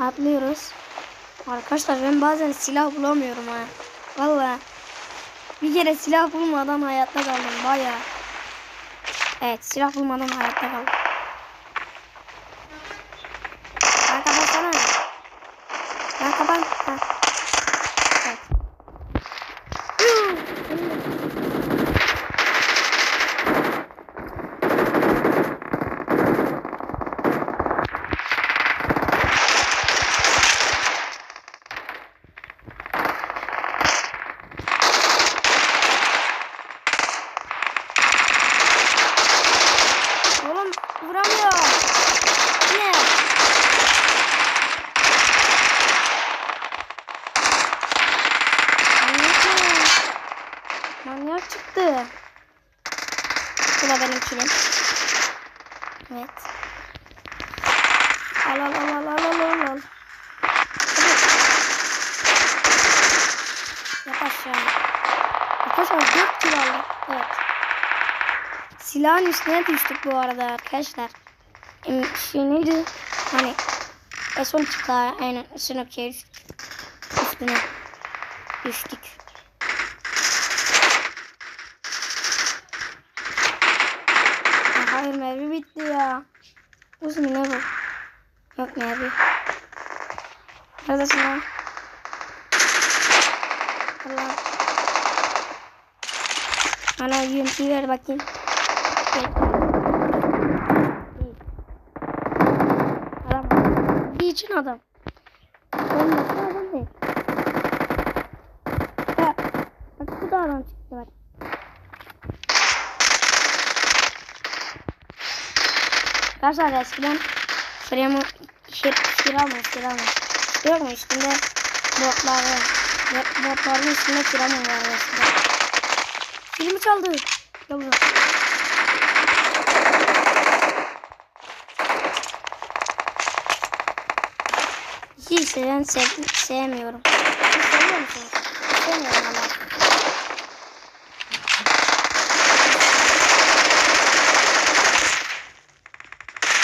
Atlıyoruz. Arkadaşlar ben bazen silah bulamıyorum ha. Valla. Bir kere silah bulmadan hayatta kaldım baya. Evet silah bulmadan hayatta kaldım. Ben kapatsana. Ben kapat. Ha. Evet. Oğlum vuramıyor. Ne? Manyak mı? Manyak çıktı. Bu da benim. Evet. Al al al al al al al. Yap aşağı. Arkadaşlar 4 kilo aldım. Evet. Silahın üstüne düştük bu arada arkadaşlar. Şey neydi? Hani S10 çıktı aynen Sinoki'ye düştük. Üstüne düştük. Ya Hayır mermi bitti ya. Uzun ne bu? Yok mermi. Neredesin lan? Allah. Bana UMP ver bakayım. Gel. Adam. Bir için adam. Olmasın adam değil. Ya, bak bu da adam çıktı bak. Arkadaşlar eskiden Fremo şey, Firamo Firamo Yok mu üstünde botları bot- Botların üstünde Firamo var eskiden Filmi çaldı buraya. Hiç ben sev sevmiyorum. Musunuz? Sevmiyorum ama.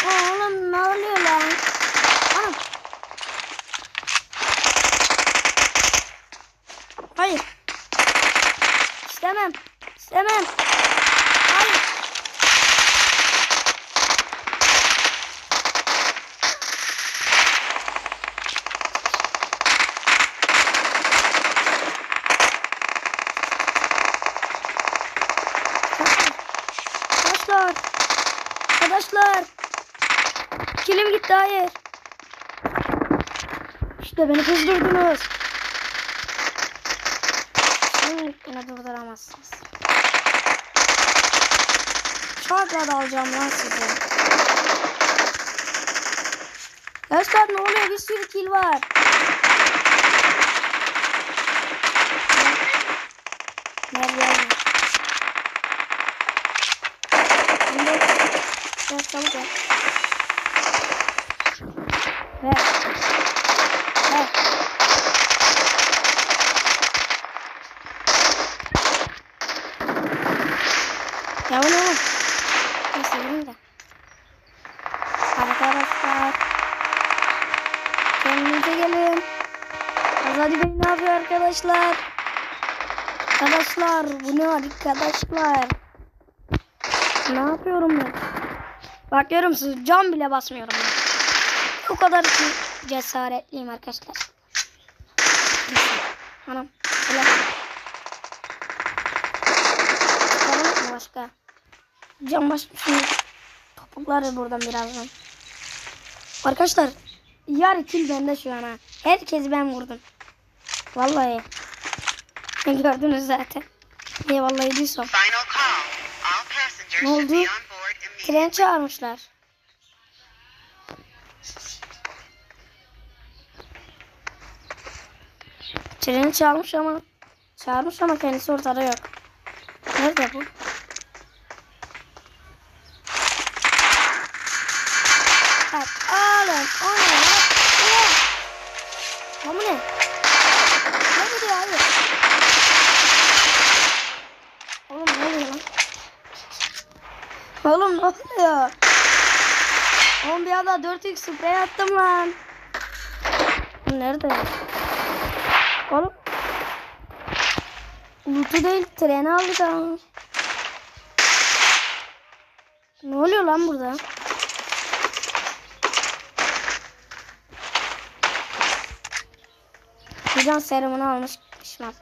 Aa, Oğlum ne oluyor lan? Anam. Hayır. İstemem. İstemem. Hayır. Arkadaşlar. Arkadaşlar. Kilim gitti hayır. İşte beni kızdırdınız. Beni durduramazsınız. Şartla da alacağım lan sizi. Arkadaşlar ne oluyor? Bir sürü kill var. Meryem. Şimdi Gel çabuk gel. Ver. Bu ne arkadaşlar? Ne yapıyorum ben? Bakıyorum siz cam bile basmıyorum ben. O kadar ki cesaretliyim arkadaşlar. Anam. Mı başka? Cam basmışım. Topuklar buradan birazdan. Arkadaşlar yar kill bende şu an ha. Herkesi ben vurdum. Vallahi. Gördünüz zaten. All passengers Ne oldu? Tren çağırmışlar. Treni çağırmış ama çağırmış ama kendisi ortada yok. Nerede bu? Bak oğlum o ne lan? Bu? Ne gidiyor abi? Oğlum ne oluyor lan? Oğlum ne oluyor? Oğlum bir anda 4x sprey attım lan. Nerede? Oğlum. Loot'u değil treni ha. Ne oluyor lan burada? Birden serumunu almış pişman.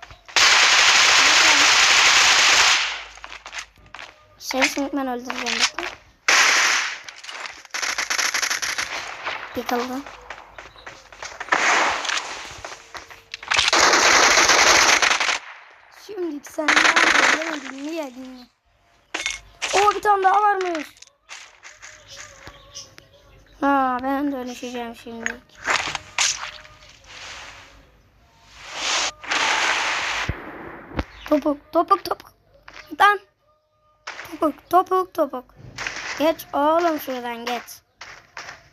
Şerif Smithman öldüreceğim bakın. Yıkıldı. Şimdi sen ne dinle dinle. Oo bir tane daha varmış. Ha ben dönüşeceğim şimdi. Topuk topuk topuk. Lan. Topuk topuk topuk. Geç oğlum şuradan geç.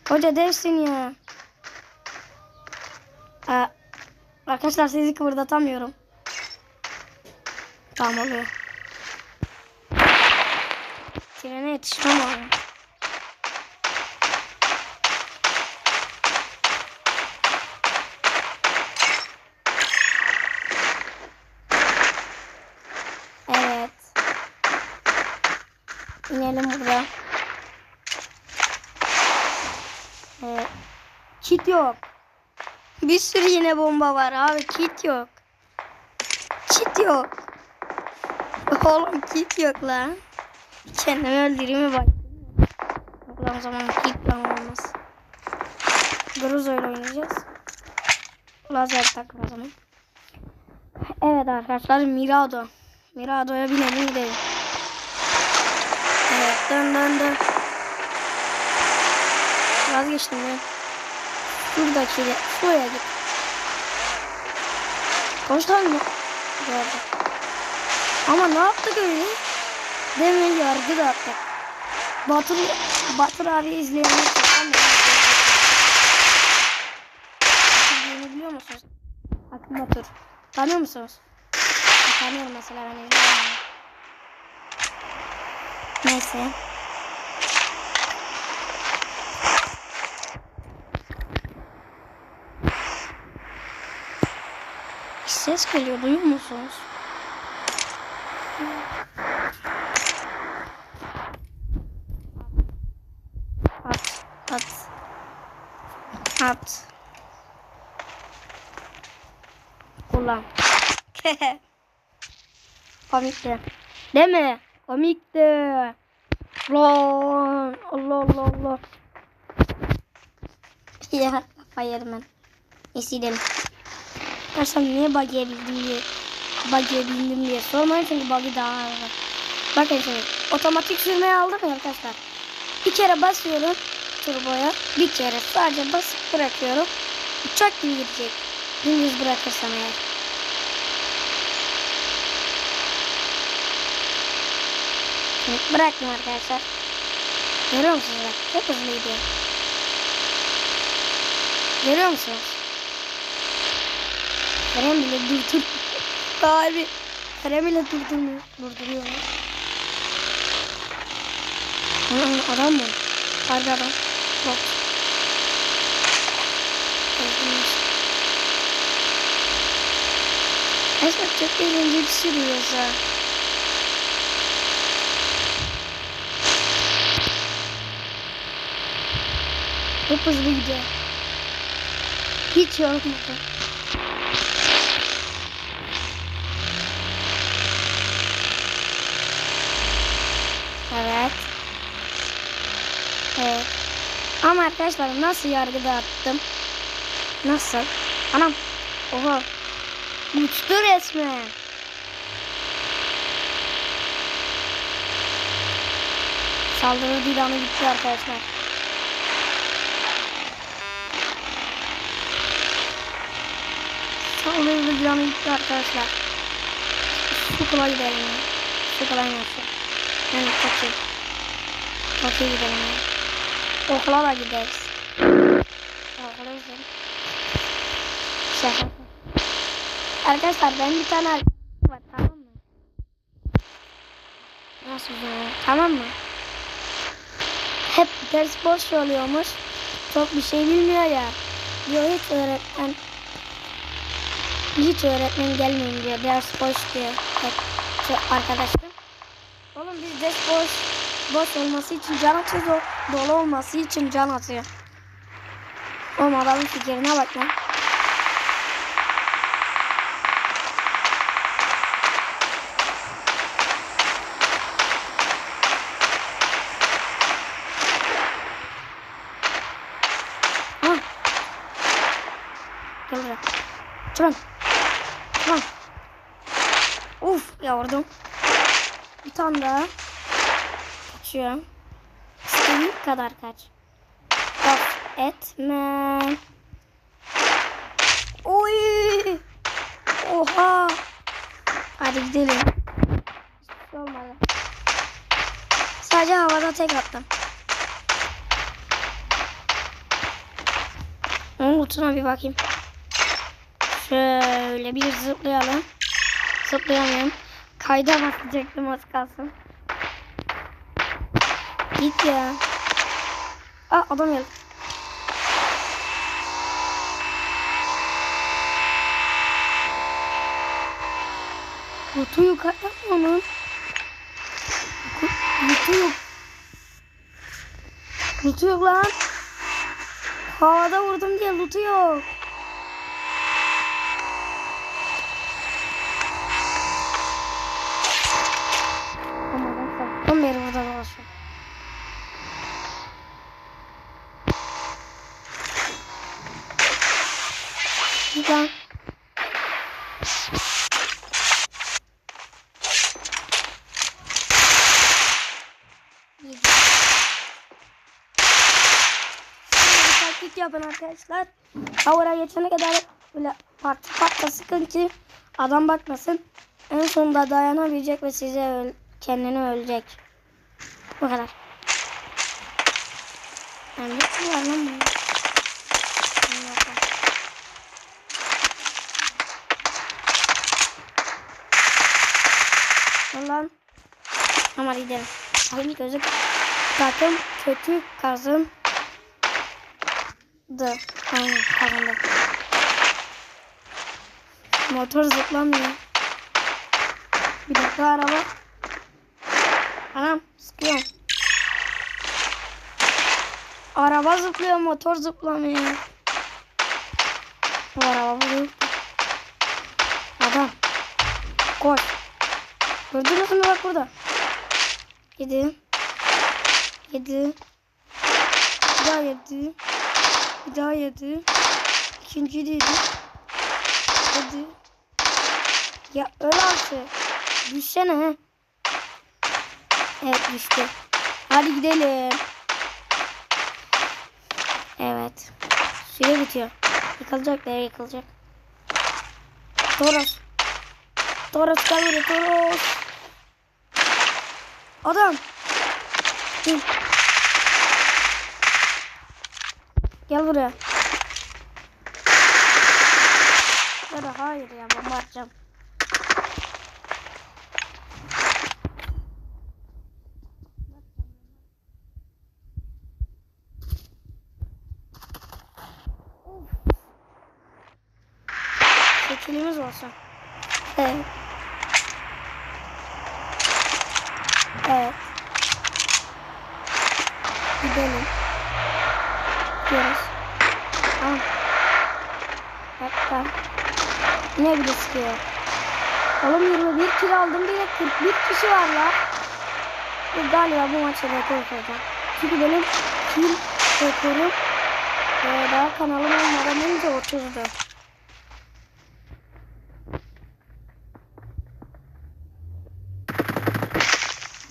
Hoca devsin ya. Aa, arkadaşlar sizi kıvırdatamıyorum. Tamam oluyor. Trene yetişmem abi. Evet. İnelim burada. Evet. Kit yok. Bir sürü yine bomba var abi. Kit yok. Kit yok. Oğlum kit yok lan. Kendimi öldüreyim mi bak. Lan o zaman kit lan olmaz. Gruzo ile oynayacağız. Lazer takım o zaman. Evet arkadaşlar Mirado. Mirado'ya binelim gidelim. Dön dön dön. Vazgeçtim ben. Şuradaki de şuraya git. Koştan mı? Gördüm. Ama ne yaptık öyle? Demin yargı da attık. Batur, Batur abi izleyenler çeken Bildiğini biliyor musunuz? Akın Batur. Tanıyor musunuz? Tanıyorum mesela ben. Neyse. Bir ses geliyor duyuyor musunuz? At, at. At. Kullan. Komikti. Değil mi? Komikti. Lan. Allah Allah Allah. ya ben. Neyse gidelim. Arkadaşlar niye bug'e bildim diye bug'e bindim diye sormayın çünkü bug'ı daha ağır. Bakın şimdi otomatik sürmeyi aldım ya arkadaşlar. Bir kere basıyorum turboya. Bir kere sadece basıp bırakıyorum. Uçak gibi gidecek. Dümdüz bırakırsam eğer. Bıraktım arkadaşlar. Görüyor musunuz bak? Çok hızlı gidiyor. Görüyor musunuz? Krem bile durdur. Abi. Krem bile durdurmuyor. Durduruyor. Hı, adam mı? Harbi adam. Bak. Aslında çok eğlenceli sürüyoruz ha. Çok hızlı gidiyor. Hiç yorulmadı. Evet. Evet. Ama arkadaşlar nasıl yargı dağıttım? Nasıl? Anam. Oha. Uçtu resmen. Saldırı dilanı gitti arkadaşlar. Saldırı dilanı gitti arkadaşlar. Şu kolay gidelim ya. Şu kolay nasıl? Yani. Çok iyi gidelim ya. Okula da gideriz. Okula gidelim. Şaka. Arkadaşlar ben bir tane var tamam mı? Nasıl ya? Tamam mı? Hep ders boş oluyormuş. Çok bir şey bilmiyor ya. Diyor hiç öğretmen Hiç öğretmen gelmeyin diyor. Ders boş. Hep şu arkadaşım. Oğlum biz ders boş, boş olması için can atıyoruz. O dolu olması için can atıyor. Oğlum adamın fikrine bak lan. Ha. Gel buraya. Çıran. Çıran. Yavrum. Bir tane daha. Kaçıyorum. İstediğin kadar kaç. Of etme. Oy. Oha. Hadi gidelim. Şey olmadı. Sadece havada tek attım. Onun ultuna bir bakayım. Şöyle bir zıplayalım. Zıplayamıyorum. Kayda basacaktım az kalsın. Git ya. Aa adam geldi. Kutu yukarıda mı onun? Kutu yok. Kutu yok lan. Havada vurdum diye lootu yok. Ama ben sakın beri burada dolaşıyorum. Güzel. Yedi. Şimdi bir taktik yapın arkadaşlar. Havara geçene kadar böyle parti patlasın ki adam bakmasın. En sonunda dayanabilecek ve size öl kendini ölecek. Bu kadar. Yani bir var lan. Ulan. Tamam hadi gidelim. Bakın gözük takım kötü kazın. Dı. Aynen kazandı. Motor zıplamıyor. Bir dakika araba. Anam sıkıyorum. Araba zıplıyor motor zıplamıyor. Bu araba değil. Adam. Koş. Gördünüz mü bak burada. Yedi. Yedi. Daha yedi. Bir daha yedi. İkinci yedi. Yedi. Ya öl artık. Düşsene he. Evet düştü. Hadi gidelim. Evet. Süre bitiyor. Yıkılacak da yıkılacak. Toros. Toros gel buraya Toros. Adam. Gel. Gel buraya. Ya hayır ya bomba atacağım. Şekilimiz olsun. Evet. Gidelim. Gidiyoruz. Al. Hatta. Bir de sıkıyor. Oğlum 21 kilo aldım diye 41 kişi var la. Bu galiba bu maçı rekor koyacağım. Çünkü benim kill rekorum e, daha kanalım olmadan önce 30'du.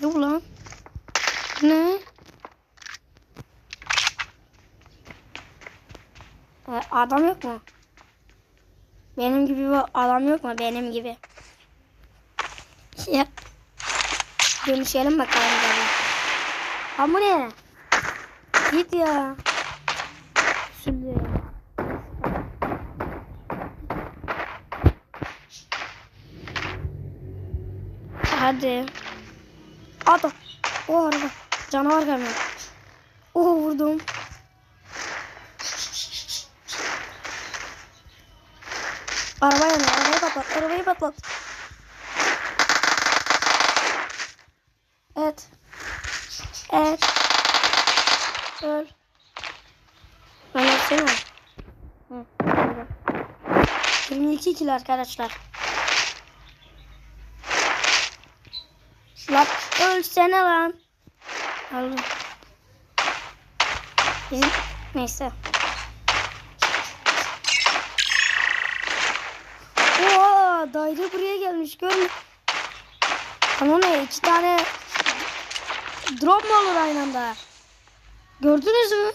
Dur lan. Ne? Ee, adam yok mu? Benim gibi bir adam yok mu? Benim gibi. Ya. Dönüşelim bakalım. Ha bu ne? Git ya. Şimdi. Hadi. Adam. O araba. Canavar gelmiyor. Oh vurdum. Araba yanıyor. Arabayı patlat. Arabayı patlat. Evet. Evet. Öl. Ben ölsene. Hı. öldüm. 22 kilo arkadaşlar. Lan ölsene lan. Öldüm. Bizim neyse. Daire buraya gelmiş görmüyor. Ama ne iki tane drop mu olur aynı anda? Gördünüz mü?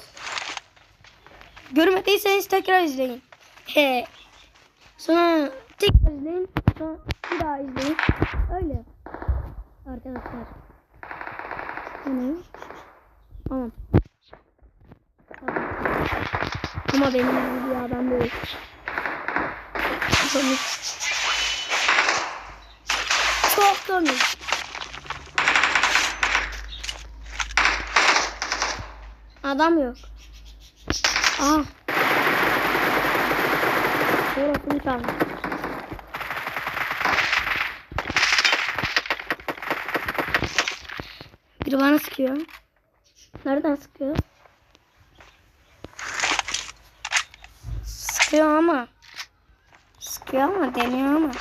Görmediyseniz tekrar izleyin. He. Sonra tekrar izleyin. Sonra bir daha izleyin. Öyle. Arkadaşlar. Ne? Tamam. Ama benim gibi bir adam komik. Adam yok. Aha. Orasını çalmış. Biri bana sıkıyor. Nereden sıkıyor? Sıkıyor ama. Sıkıyor ama deniyor ama.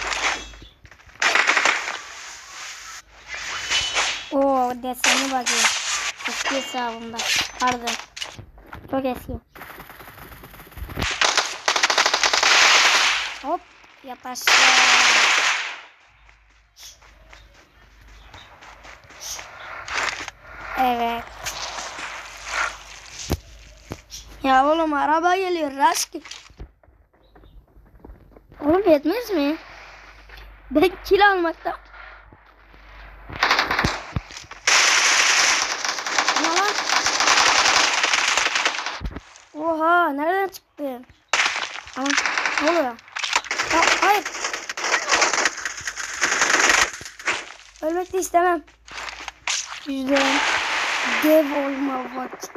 Oo deseni bakıyor. Eski hesabımda. Pardon. Çok eski. Hop yat aşağı. Evet. Ya oğlum araba geliyor Raşki. Oğlum yetmez mi? Ben kil almakta. Ne lan? Oha nereden çıktı? Aa, ne oluyor? Ha, hayır. Ölmek de istemem. Yüzden dev olma vakti.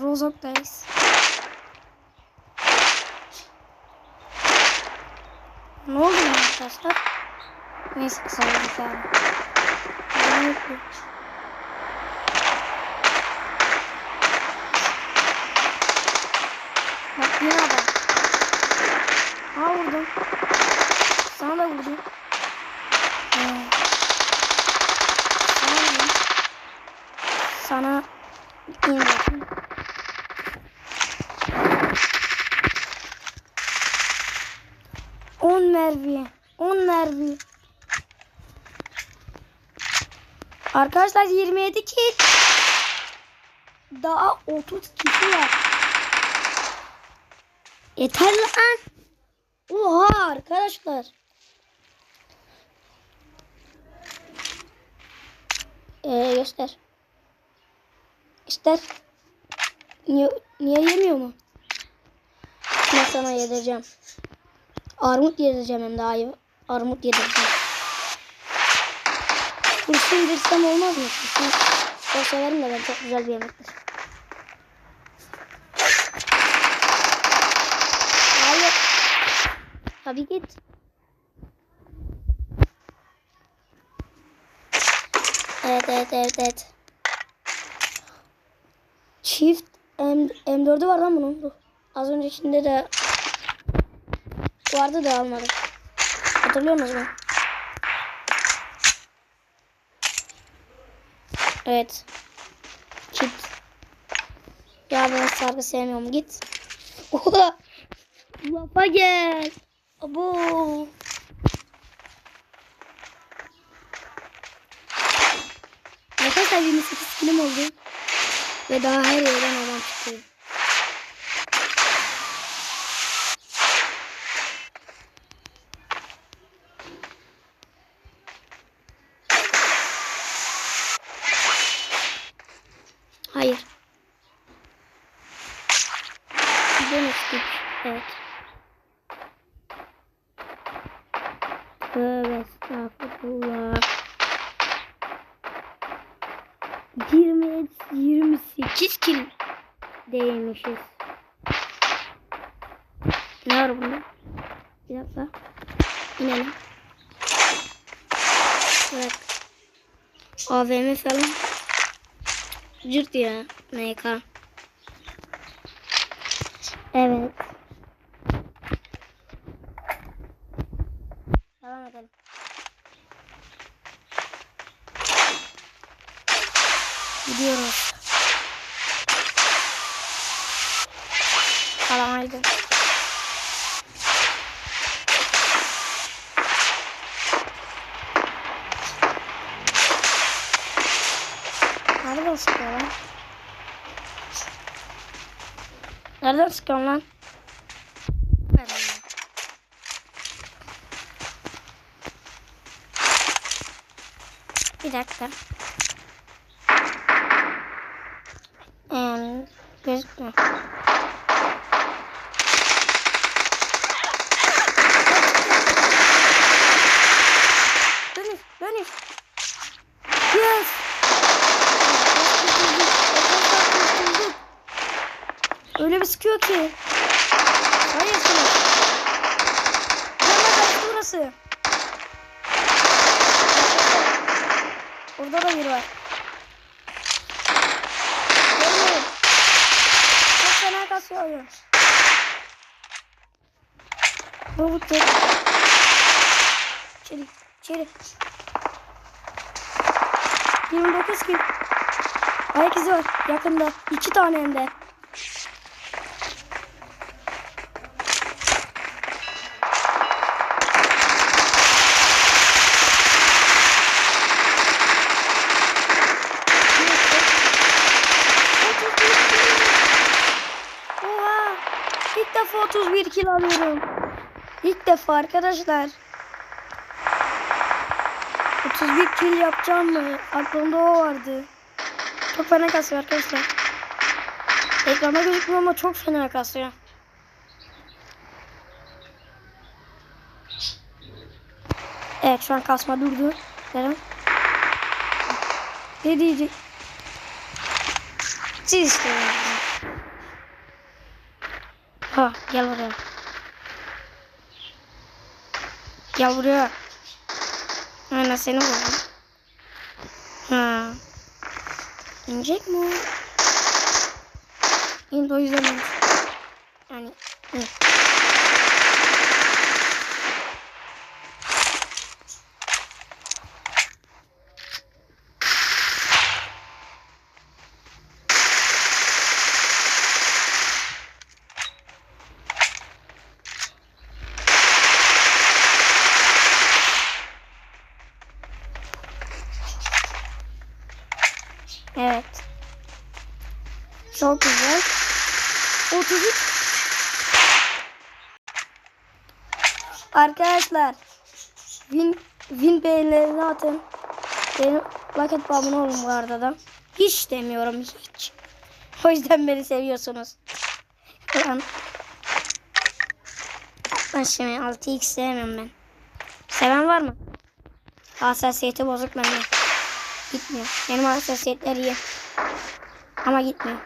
Rozok'tayız. Ne oldu ya arkadaşlar? Neyse kısa bir tane. Bak yine adam. Ha vurdum. Sana da vurdum. Ee, Sana vurdum. Sana indirdim. On mermi. On mermi. Arkadaşlar 27 kit. Daha 30 kişi var. Yeter lan. Oha arkadaşlar. Ee, göster. Göster. Niye, niye yemiyor mu? Ben sana yedireceğim. Armut yedireceğim hem daha iyi. Armut yedireceğim. Kurşun yedirsem olmaz mı? Kurşun o severim ben çok güzel bir yemektir. Hayır. Tabii git. Evet evet evet evet. Çift M, M4'ü var lan bunun. Az öncekinde de vardı da almadım. Hatırlıyor musunuz? Evet. Çift. Ya ben sargı sevmiyorum. Git. Oha. Lafa gel. Abo. Arkadaşlar 28 kilim oldu. Ve daha her yerden adam çıkıyor. Hayır. Demiştik. Evet. Tövbe estağfurullah. 20, 28 kil. Değilmişiz. Ne var bunda? Bir dakika. İnelim. Bırak. AVM falan. Cırt ya. MK. Evet. Devam edelim. Gidiyoruz. Kalamaydı. Nereden sıkıyor lan? Nereden sıkıyor lan? Bir dakika. Ee, gözükmüyor. Bir sıkıyor ki. Hayırsınız. Yanına burası. Orada da biri var. Görmüyorum. Çok fena kasıyor. Bu tek. İçeri, içeri. 29 kill. Ayak izi var yakında. iki tane hem de. Oha! İlk defa 31 kill alıyorum. İlk defa arkadaşlar. 31 kill yapacağım mı? Aklımda o vardı. Çok fena kasıyor arkadaşlar. Ekranda gözükmüyor ama çok fena kasıyor. Evet şu an kasma durdu. Derim. Ne diyecek? Siz. Ha gel buraya. Buraya. Aynen seni vurdum. Ha. İnecek mi? İndi o yüzden indi. Yani hı. Evet. Çok güzel. 33. Arkadaşlar. Win, win beğenilerini atın. Benim paket babını olun bu arada da. Hiç demiyorum hiç. O yüzden beni seviyorsunuz. Lan. Ben şimdi 6x sevmiyorum ben. Seven var mı? Hassasiyeti bozuk bende. Gitmiyor. Benim hassasiyetler iyi. Ama gitmiyor.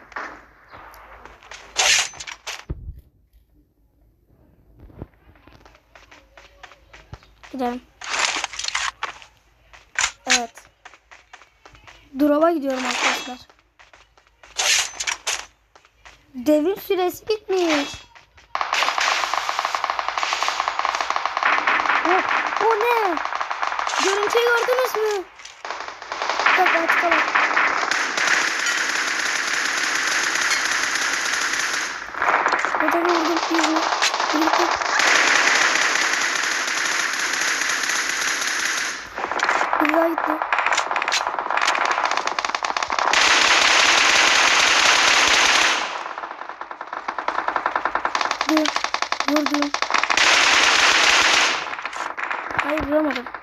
Gidelim. Evet. Drop'a gidiyorum arkadaşlar. Devir süresi bitmiş. O, o ne? Görüntüyü gördünüz mü? Bir dakika açıklamam. Burada vurdum yüzünü. Birlikte. Bir daha gitti. Bir. Vurdum. Hayır vuramadım.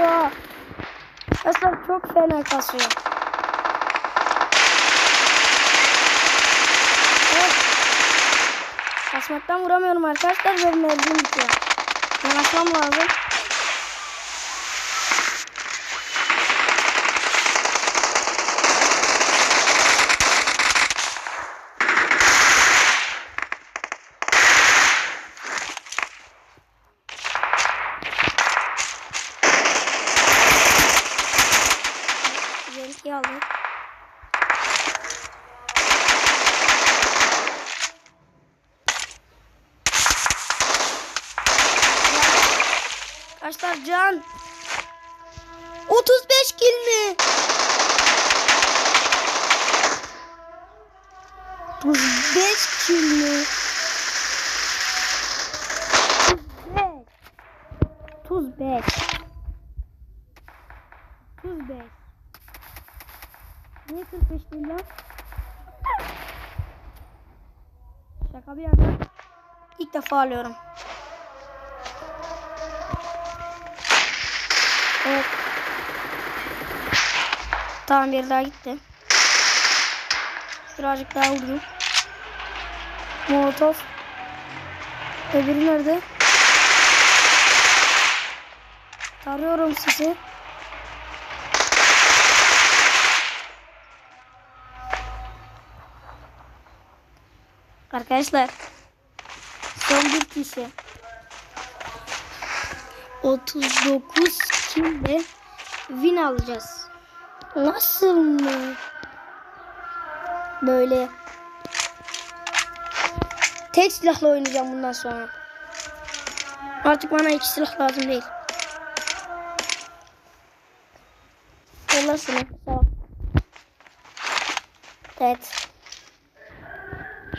Kasıyor. Kaslar çok fena kasıyor. Evet. Kasmaktan vuramıyorum arkadaşlar ve mermim bitiyor. Yanaşmam lazım. aldık. Arkadaşlar can. 35 kill mi? 35 kill mi? 35. 35. Niye 45 değil lan? Şaka bir yana. İlk defa alıyorum. Evet. Tamam bir daha gitti. Birazcık daha vurdum. Molotov. Öbürü nerede? Tarıyorum sizi. Arkadaşlar son bir kişi 39 kille win alacağız. Nasıl mı? Böyle tek silahla oynayacağım bundan sonra. Artık bana iki silah lazım değil. Yollasın. Tamam. Evet.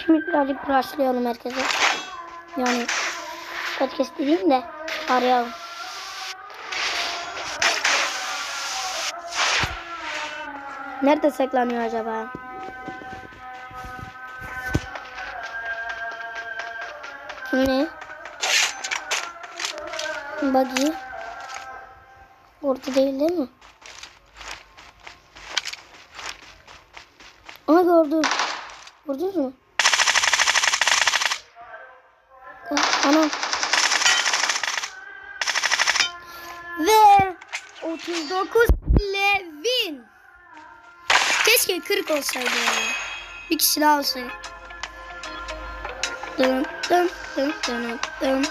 Şimdi birazcık rushlayalım herkese. Yani podcast dediğim de arayalım. Nerede saklanıyor acaba? Ne? Buggy. Orada değil değil mi? Aha gördüm. Gördünüz mü? Anam. Ve 39 ile win. Keşke 40 olsaydı ya. Bir kişi daha olsaydı. Dın dın dın dın dın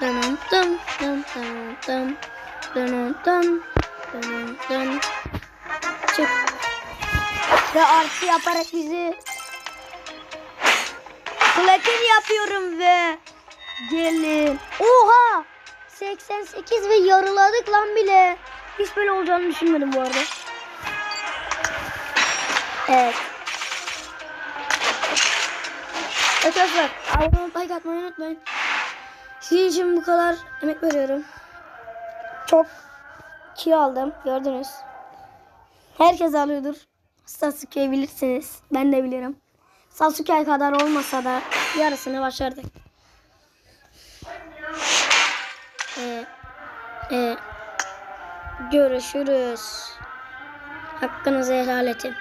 dın dın dın dın dın dın dın dın dın Çık. Ve artı yaparak bizi platin yapıyorum ve gelin. Oha! 88 ve yarıladık lan bile. Hiç böyle olacağını düşünmedim bu arada. Evet. Arkadaşlar abone olup like atmayı unutmayın. Sizin için bu kadar emek veriyorum. Çok kilo aldım gördünüz. Herkes alıyordur. Sasuke'yi bilirsiniz. Ben de bilirim. Sasuke kadar olmasa da yarısını başardık. Ee, e, görüşürüz. Hakkınızı helal edin.